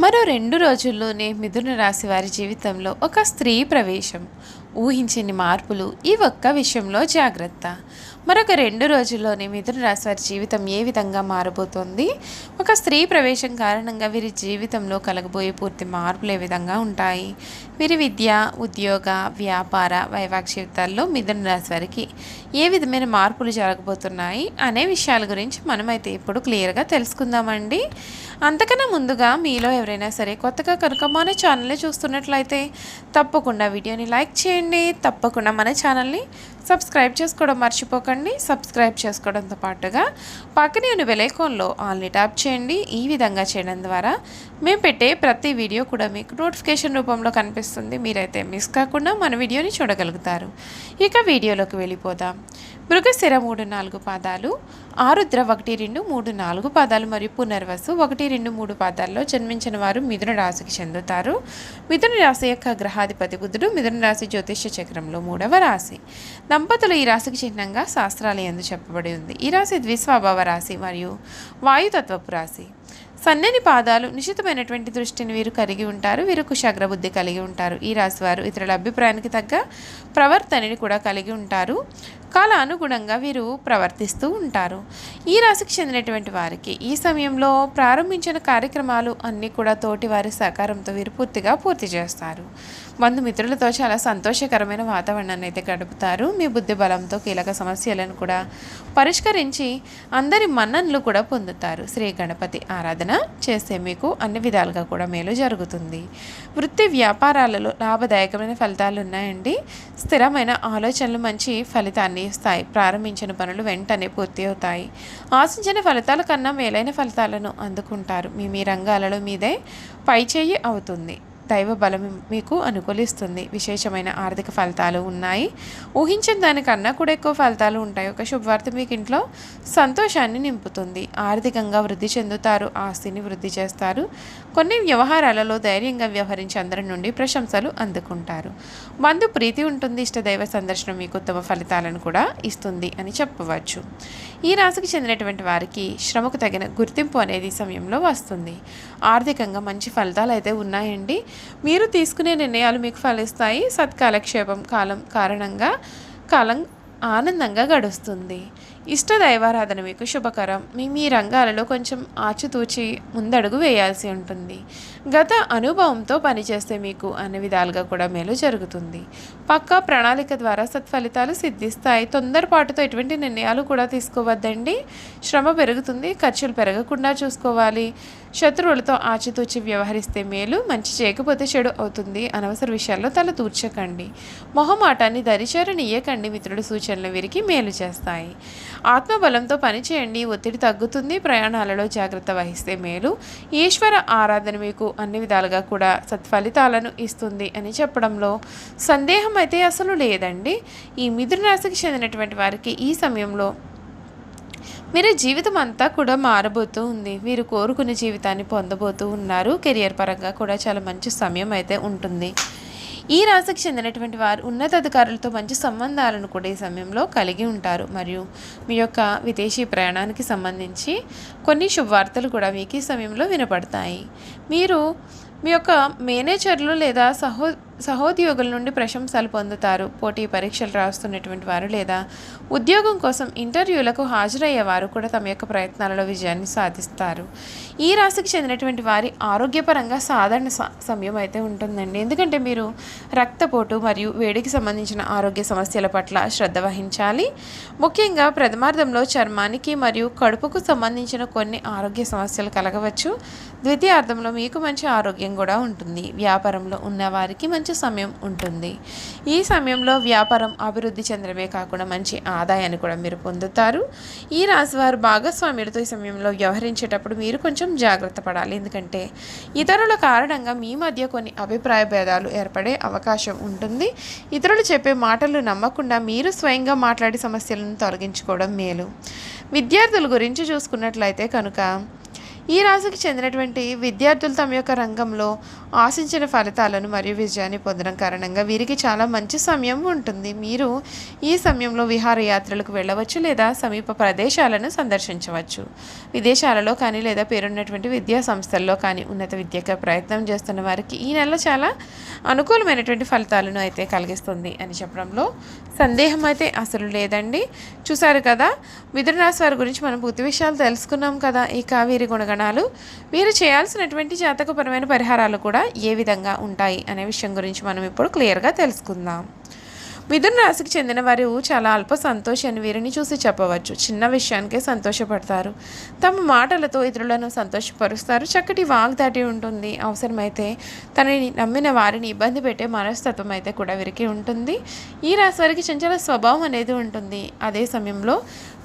మరో రెండు రోజుల్లోనే మిథున రాశి వారి జీవితంలో ఒక స్త్రీ ప్రవేశం. ఊహించని మార్పులు ఈ ఒక్క విషయంలో జాగ్రత్త. మరొక రెండు రోజుల్లోనే మిథున రాశి వారి జీవితం ఏ విధంగా మారబోతోంది? ఒక స్త్రీ ప్రవేశం కారణంగా వీరి జీవితంలో కలగబోయే పూర్తి మార్పులు ఏ విధంగా ఉంటాయి? వీరి విద్య ఉద్యోగ వ్యాపార వైవాహిక జీవితాల్లో మిథున రాశి వారికి ఏ విధమైన మార్పులు జరగబోతున్నాయి? అనే విషయాల గురించి మనమైతే ఇప్పుడు క్లియర్గా తెలుసుకుందామండి. అంతకన్నా ముందుగా మీలో ఎవరైనా సరే కొత్తగా కనుక మన ఛానల్ని చూస్తున్నట్లయితే తప్పకుండా వీడియోని లైక్ చేయండి. తప్పకుండా మన ఛానల్ని సబ్స్క్రైబ్ చేసుకోవడం మర్చిపోకండి. సబ్స్క్రైబ్ చేసుకోవడంతో పాటుగా పక్కనే ఉన్న బెలైకాన్లో ఆల్ని ట్యాప్ చేయండి. ఈ విధంగా చేయడం ద్వారా మేము పెట్టే ప్రతి వీడియో కూడా మీకు నోటిఫికేషన్ రూపంలో కనిపిస్తుంది. మీరైతే మిస్ కాకుండా మన వీడియోని చూడగలుగుతారు. ఇక వీడియోలోకి వెళ్ళిపోదాం. మృగశిర మూడు నాలుగు పాదాలు ఆరుద్ర ఒకటి రెండు మూడు నాలుగు పాదాలు మరియు పునర్వసు ఒకటి రెండు మూడు పాదాల్లో జన్మించిన వారు మిథున రాశికి చెందుతారు. మిథున రాశి యొక్క గ్రహాధిపతి బుధుడు మిథున రాశి జ్యోతిష్య చక్రంలో మూడవ రాశి. దంపతులు ఈ రాశికి చిహ్నంగా శాస్త్రాలు ఎందు చెప్పబడి ఉంది. ఈ రాశి ద్విస్వభావ రాశి మరియు వాయుతత్వపు రాశి. సన్నని పాదాలు నిశితమైనటువంటి దృష్టిని వీరు కలిగి ఉంటారు వీరు కుశాగ్రబుద్ధి కలిగి ఉంటారు. ఈ రాశి వారు ఇతరుల అభిప్రాయానికి తగ్గ ప్రవర్తనని కూడా కలిగి ఉంటారు. కాల అనుగుణంగా వీరు ప్రవర్తిస్తూ ఉంటారు. ఈ రాశికి చెందినటువంటి వారికి ఈ సమయంలో ప్రారంభించిన కార్యక్రమాలు అన్నీ కూడా తోటి వారి సహకారంతో వీరు పూర్తిగా పూర్తి చేస్తారు. బంధుమిత్రులతో చాలా సంతోషకరమైన వాతావరణాన్ని అయితే గడుపుతారు. మీ బుద్ధి బలంతో కీలక సమస్యలను కూడా పరిష్కరించి అందరి మన్ననలు కూడా పొందుతారు. శ్రీ గణపతి ఆరాధన చేస్తే మీకు అన్ని విధాలుగా కూడా మేలు జరుగుతుంది. వృత్తి వ్యాపారాలలో లాభదాయకమైన ఫలితాలు ఉన్నాయండి. స్థిరమైన ఆలోచనలు మంచి ఫలితాన్ని ఇస్తాయి. ప్రారంభించిన పనులు వెంటనే పూర్తి అవుతాయి. ఆశించిన ఫలితాల కన్నా మేలైన ఫలితాలను అందుకుంటారు. మీ మీ రంగాలలో మీదే పైచేయి అవుతుంది. దైవ బలం మీకు అనుకూలిస్తుంది. విశేషమైన ఆర్థిక ఫలితాలు ఉన్నాయి. ఊహించిన దానికన్నా కూడా ఎక్కువ ఫలితాలు ఉంటాయి. ఒక శుభవార్త మీకు ఇంట్లో సంతోషాన్ని నింపుతుంది. ఆర్థికంగా వృద్ధి చెందుతారు. ఆస్తిని వృద్ధి చేస్తారు. కొన్ని వ్యవహారాలలో ధైర్యంగా వ్యవహరించి అందరి నుండి ప్రశంసలు అందుకుంటారు. బంధు ప్రీతి ఉంటుంది. ఇష్టదైవ సందర్శనం మీకు ఉత్తమ ఫలితాలను కూడా ఇస్తుంది అని చెప్పవచ్చు. ఈ రాశికి చెందినటువంటి వారికి శ్రమకు తగిన గుర్తింపు అనేది సమయంలో వస్తుంది. ఆర్థికంగా మంచి ఫలితాలు అయితే ఉన్నాయండి. మీరు తీసుకునే నిర్ణయాలు మీకు ఫలిస్తాయి. సత్కాలక్షేపం కాలం కారణంగా కాలం ఆనందంగా గడుస్తుంది. ఇష్ట దైవారాధన మీకు శుభకరం. మీ మీ రంగాలలో కొంచెం ఆచితూచి ముందడుగు వేయాల్సి ఉంటుంది. గత అనుభవంతో పనిచేస్తే మీకు అన్ని విధాలుగా కూడా మేలు జరుగుతుంది. పక్కా ప్రణాళిక ద్వారా సత్ఫలితాలు సిద్ధిస్తాయి. తొందరపాటుతో ఎటువంటి నిర్ణయాలు కూడా తీసుకోవద్దండి. శ్రమ పెరుగుతుంది ఖర్చులు పెరగకుండా చూసుకోవాలి. శత్రువులతో ఆచితూచి వ్యవహరిస్తే మేలు మంచి చేయకపోతే చెడు అవుతుంది. అనవసర విషయాల్లో తల తూర్చకండి మొహమాటాన్ని దరిచారనియకండి. మిత్రుడు సూచనలు వీరికి మేలు చేస్తాయి. ఆత్మబలంతో పనిచేయండి. ఒత్తిడి తగ్గుతుంది. ప్రయాణాలలో జాగ్రత్త వహిస్తే మేలు. ఈశ్వర ఆరాధన మీకు అన్ని విధాలుగా కూడా సత్ఫలితాలను ఇస్తుంది అని చెప్పడంలో సందేహం అయితే అసలు లేదండి. ఈ మిథున రాశికి చెందినటువంటి వారికి ఈ సమయంలో మీరు జీవితం అంతా కూడా మారబోతూ ఉంది. మీరు కోరుకునే జీవితాన్ని పొందబోతూ ఉన్నారు. కెరియర్ పరంగా కూడా చాలా మంచి సమయం అయితే ఉంటుంది. ఈ రాశికి చెందినటువంటి వారు ఉన్నతాధికారులతో మంచి సంబంధాలను కూడా ఈ సమయంలో కలిగి ఉంటారు. మరియు మీ యొక్క విదేశీ ప్రయాణానికి సంబంధించి కొన్ని శుభవార్తలు కూడా మీకు ఈ సమయంలో వినపడతాయి. మీరు మీ యొక్క మేనేజర్లు లేదా సహో సహోద్యోగుల నుండి ప్రశంసలు పొందుతారు. పోటీ పరీక్షలు రాస్తున్నటువంటి వారు లేదా ఉద్యోగం కోసం ఇంటర్వ్యూలకు హాజరయ్యే వారు కూడా తమ యొక్క ప్రయత్నాలలో విజయాన్ని సాధిస్తారు. ఈ రాశికి చెందినటువంటి వారి ఆరోగ్యపరంగా సాధారణ స- సమయం అయితే ఉంటుందండి. ఎందుకంటే మీరు రక్తపోటు మరియు వేడికి సంబంధించిన ఆరోగ్య సమస్యల పట్ల శ్రద్ధ వహించాలి. ముఖ్యంగా ప్రథమార్థంలో చర్మానికి మరియు కడుపుకు సంబంధించిన కొన్ని ఆరోగ్య సమస్యలు కలగవచ్చు. ద్వితీయార్థంలో మీకు మంచి ఆరోగ్యం కూడా ఉంటుంది. వ్యాపారంలో ఉన్న వారికి మంచి సమయం ఉంటుంది. ఈ సమయంలో వ్యాపారం అభివృద్ధి చెందడమే కాకుండా మంచి ఆదాయాన్ని కూడా మీరు పొందుతారు. ఈ రాశివారు భాగస్వామ్యులతో ఈ సమయంలో వ్యవహరించేటప్పుడు మీరు కొంచెం జాగ్రత్త పడాలి. ఎందుకంటే ఇతరుల కారణంగా మీ మధ్య కొన్ని అభిప్రాయ భేదాలు ఏర్పడే అవకాశం ఉంటుంది. ఇతరులు చెప్పే మాటలు నమ్మకుండా మీరు స్వయంగా మాట్లాడి సమస్యలను తొలగించుకోవడం మేలు. విద్యార్థుల గురించి చూసుకున్నట్లయితే కనుక ఈ రాశికి చెందినటువంటి విద్యార్థులు తమ యొక్క రంగంలో ఆశించిన ఫలితాలను మరియు విజయాన్ని పొందడం కారణంగా వీరికి చాలా మంచి సమయం ఉంటుంది. మీరు ఈ సమయంలో విహారయాత్రలకు వెళ్ళవచ్చు లేదా సమీప ప్రదేశాలను సందర్శించవచ్చు. విదేశాలలో కానీ లేదా పేరున్నటువంటి విద్యా సంస్థల్లో కానీ ఉన్నత విద్యక ప్రయత్నం చేస్తున్న వారికి ఈ నెల చాలా అనుకూలమైనటువంటి ఫలితాలను అయితే కలిగిస్తుంది అని చెప్పడంలో సందేహం అయితే అసలు లేదండి. చూసారు కదా మిథున రాశి వారి గురించి మనం పూర్తి విషయాలు తెలుసుకున్నాం కదా. ఇక వీరి గుణగణాలు వీరు చేయాల్సినటువంటి జాతకపరమైన పరిహారాలు కూడా ఏ విధంగా ఉంటాయి అనే విషయం గురించి మనం ఇప్పుడు క్లియర్గా తెలుసుకుందాం. మిథున రాశికి చెందిన వారు చాలా అల్ప సంతోషాన్ని వీరిని చూసి చెప్పవచ్చు. చిన్న విషయానికే సంతోషపడతారు. తమ మాటలతో ఇతరులను సంతోషపరుస్తారు. చక్కటి వాగ్దాటి ఉంటుంది. అవసరమైతే తనని నమ్మిన వారిని ఇబ్బంది పెట్టే మనస్తత్వం అయితే కూడా వీరికి ఉంటుంది. ఈ రాశి వారికి చంచల స్వభావం అనేది ఉంటుంది. అదే సమయంలో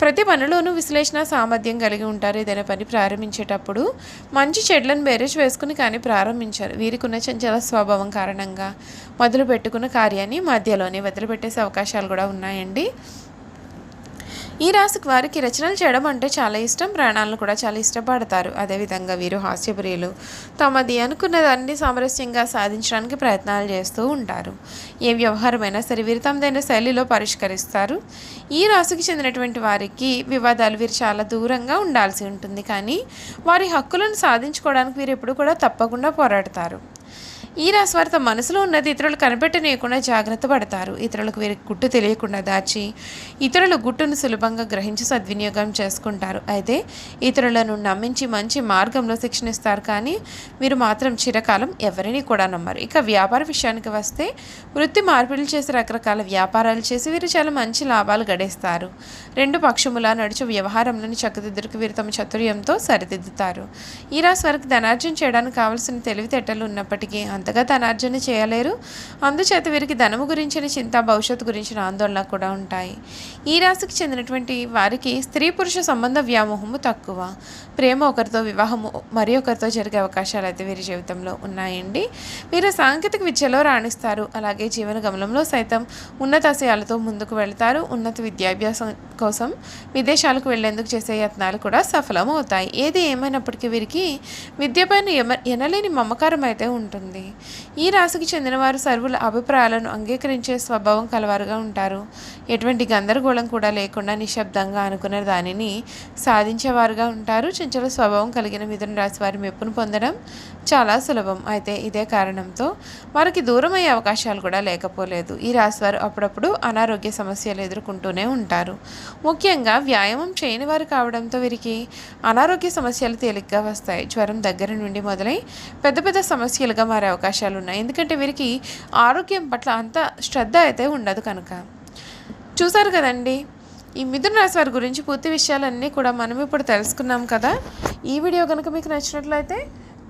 ప్రతి పనిలోనూ విశ్లేషణ సామర్థ్యం కలిగి ఉంటారు. ఏదైనా పని ప్రారంభించేటప్పుడు మంచి చెడ్లను బేరేజ్ వేసుకుని కానీ ప్రారంభించారు. వీరికి ఉన్న చంచల స్వభావం కారణంగా మొదలు పెట్టుకున్న కార్యాన్ని మధ్యలోనే వదిలిపెట్టేసే అవకాశాలు కూడా ఉన్నాయండి. ఈ రాశికి వారికి రచనలు చేయడం అంటే చాలా ఇష్టం ప్రాణాలను కూడా చాలా ఇష్టపడతారు. అదేవిధంగా వీరు హాస్యప్రియులు. తమది అనుకున్న దాన్ని సామరస్యంగా సాధించడానికి ప్రయత్నాలు చేస్తూ ఉంటారు. ఏ వ్యవహారమైనా సరే వీరు తమదైన శైలిలో పరిష్కరిస్తారు. ఈ రాశికి చెందినటువంటి వారికి వివాదాలు వీరు చాలా దూరంగా ఉండాల్సి ఉంటుంది. కానీ వారి హక్కులను సాధించుకోవడానికి వీరు ఎప్పుడు కూడా తప్పకుండా పోరాడతారు. ఈ రాశి వారి తమ మనసులో ఉన్నది ఇతరులు కనిపెట్టనీయకుండా జాగ్రత్త పడతారు. ఇతరులకు వీరికి గుట్టు తెలియకుండా దాచి ఇతరుల గుట్టును సులభంగా గ్రహించి సద్వినియోగం చేసుకుంటారు. అయితే ఇతరులను నమ్మించి మంచి మార్గంలో శిక్షణ ఇస్తారు కానీ వీరు మాత్రం చిరకాలం ఎవరిని కూడా నమ్మరు. ఇక వ్యాపార విషయానికి వస్తే వృత్తి మార్పిడులు చేసి రకరకాల వ్యాపారాలు చేసి వీరు చాలా మంచి లాభాలు గడిస్తారు. రెండు పక్షములా నడుచు వ్యవహారంలోని చక్కదిద్దరికి వీరు తమ చతుర్యంతో సరిదిద్దుతారు. ఈ రాశి వారికి ధనార్జన చేయడానికి కావాల్సిన తెలివితేటలు ఉన్నప్పటికీ అంతగా ధనార్జన చేయలేరు. అందుచేత వీరికి ధనము గురించిన చింత భవిష్యత్తు గురించిన ఆందోళన కూడా ఉంటాయి. ఈ రాశికి చెందినటువంటి వారికి స్త్రీ పురుష సంబంధ వ్యామోహము తక్కువ. ప్రేమ ఒకరితో వివాహము మరి ఒకరితో జరిగే అవకాశాలు అయితే వీరి జీవితంలో ఉన్నాయండి. వీరు సాంకేతిక విద్యలో రాణిస్తారు. అలాగే జీవన గమనంలో సైతం ఉన్నతాశయాలతో ముందుకు వెళ్తారు. ఉన్నత విద్యాభ్యాసం కోసం విదేశాలకు వెళ్ళేందుకు చేసే యత్నాలు కూడా సఫలం అవుతాయి ఏది ఏమైనప్పటికీ వీరికి విద్యపైన ఎమ ఎనలేని మమకారం అయితే ఉంటుంది. ఈ రాశికి చెందినవారు సర్వుల అభిప్రాయాలను అంగీకరించే స్వభావం కలవారుగా ఉంటారు. ఎటువంటి గందరగోళం కూడా లేకుండా నిశ్శబ్దంగా అనుకున్న దానిని సాధించేవారుగా ఉంటారు. చంచల స్వభావం కలిగిన మిథున రాశి వారి మెప్పును పొందడం చాలా సులభం. అయితే ఇదే కారణంతో వారికి దూరం అయ్యే అవకాశాలు కూడా లేకపోలేదు. ఈ రాశి వారు అప్పుడప్పుడు అనారోగ్య సమస్యలు ఎదుర్కొంటూనే ఉంటారు. ముఖ్యంగా వ్యాయామం చేయని వారు కావడంతో వీరికి అనారోగ్య సమస్యలు తేలిగ్గా వస్తాయి. జ్వరం దగ్గర నుండి మొదలై పెద్ద పెద్ద సమస్యలుగా మారే అవకాశాలు ఉన్నాయి. ఎందుకంటే వీరికి ఆరోగ్యం పట్ల అంత శ్రద్ధ అయితే ఉండదు కనుక. చూసారు కదండి? ఈ మిథున రాశి వారి గురించి పూర్తి విషయాలన్నీ కూడా మనం ఇప్పుడు తెలుసుకున్నాం కదా. ఈ వీడియో కనుక మీకు నచ్చినట్లయితే